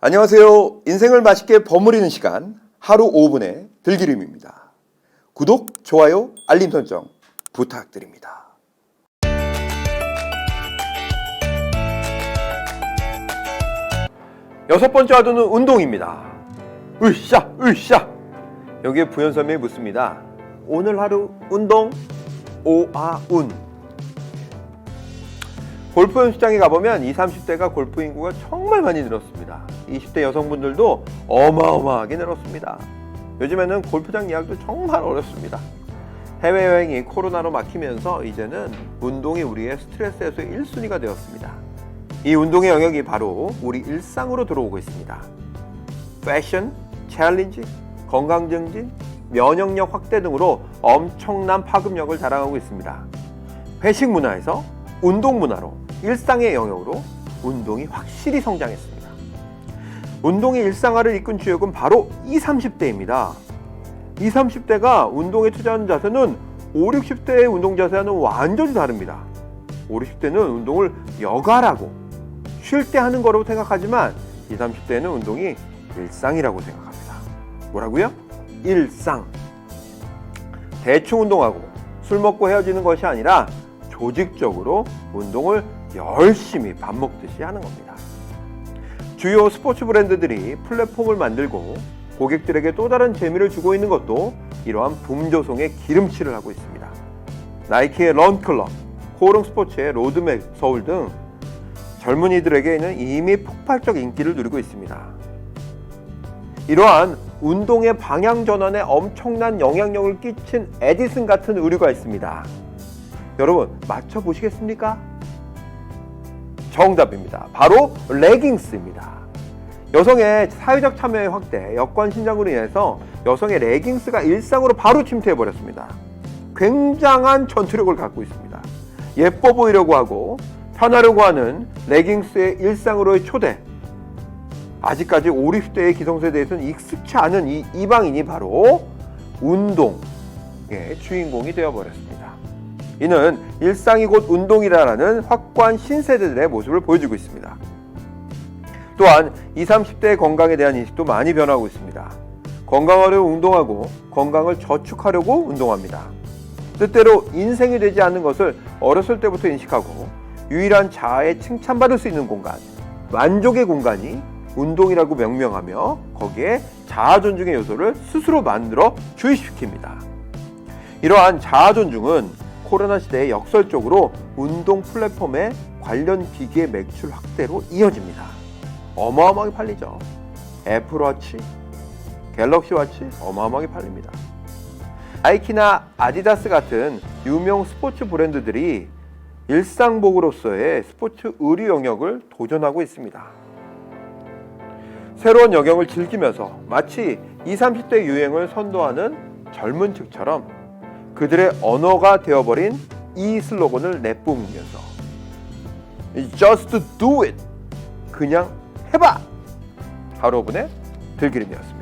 안녕하세요. 인생을 맛있게 버무리는 시간 하루 5분의 들기름입니다. 구독, 좋아요, 알림 설정 부탁드립니다. 여섯 번째 화두는 운동입니다. 으쌰, 으쌰. 여기에 부연설명이 묻습니다. 오늘 하루 운동 오아운. 골프 연습장에 가보면 20, 30대가 골프 인구가 정말 많이 늘었습니다. 20대 여성분들도 어마어마하게 늘었습니다. 요즘에는 골프장 예약도 정말 어렵습니다. 해외여행이 코로나로 막히면서 이제는 운동이 우리의 스트레스 해소 1순위가 되었습니다. 이 운동의 영역이 바로 우리 일상으로 들어오고 있습니다. 패션, 챌린지, 건강 증진, 면역력 확대 등으로 엄청난 파급력을 자랑하고 있습니다. 회식 문화에서 운동 문화로 일상의 영역으로 운동이 확실히 성장했습니다. 운동의 일상화를 이끈 주역은 바로 20, 30대입니다. 20, 30대가 운동에 투자하는 자세는 5, 60대의 운동 자세와는 완전히 다릅니다. 5, 60대는 운동을 여가라고 쉴 때 하는 거라고 생각하지만 20, 30대는 운동이 일상이라고 생각합니다. 뭐라고요? 일상. 대충 운동하고 술 먹고 헤어지는 것이 아니라 조직적으로 운동을 열심히 밥 먹듯이 하는 겁니다. 주요 스포츠 브랜드들이 플랫폼을 만들고 고객들에게 또 다른 재미를 주고 있는 것도 이러한 붐조성의 기름칠을 하고 있습니다. 나이키의 런클럽, 코오롱 스포츠의 로드맵 서울 등 젊은이들에게는 이미 폭발적 인기를 누리고 있습니다. 이러한 운동의 방향 전환에 엄청난 영향력을 끼친 에디슨 같은 의류가 있습니다. 여러분 맞춰 보시겠습니까? 정답입니다. 바로 레깅스입니다. 여성의 사회적 참여의 확대, 여권 신장으로 인해서 여성의 레깅스가 일상으로 바로 침투해 버렸습니다. 굉장한 전투력을 갖고 있습니다. 예뻐 보이려고 하고 편하려고 하는 레깅스의 일상으로의 초대. 아직까지 5, 60대의 기성세대에서는 익숙치 않은 이 이방인이 바로 운동의 주인공이 되어버렸습니다. 이는 일상이 곧 운동이라는 확고한 신세대들의 모습을 보여주고 있습니다. 또한 20, 30대의 건강에 대한 인식도 많이 변하고 있습니다. 건강하려고 운동하고 건강을 저축하려고 운동합니다. 뜻대로 인생이 되지 않는 것을 어렸을 때부터 인식하고 유일한 자아에 칭찬받을 수 있는 공간, 만족의 공간이 운동이라고 명명하며 거기에 자아 존중의 요소를 스스로 만들어 주입시킵니다. 이러한 자아 존중은 코로나 시대에 역설적으로 운동 플랫폼의 관련 기기의 매출 확대로 이어집니다. 어마어마하게 팔리죠. 애플워치, 갤럭시워치 어마어마하게 팔립니다. 나이키나 아디다스 같은 유명 스포츠 브랜드들이 일상복으로서의 스포츠 의류 영역을 도전하고 있습니다. 새로운 영역을 즐기면서 마치 20, 30대 유행을 선도하는 젊은 층처럼 그들의 언어가 되어버린 이 슬로건을 내뿜으면서 Just do it! 그냥 해봐! 하루 5분의 들기름이었습니다.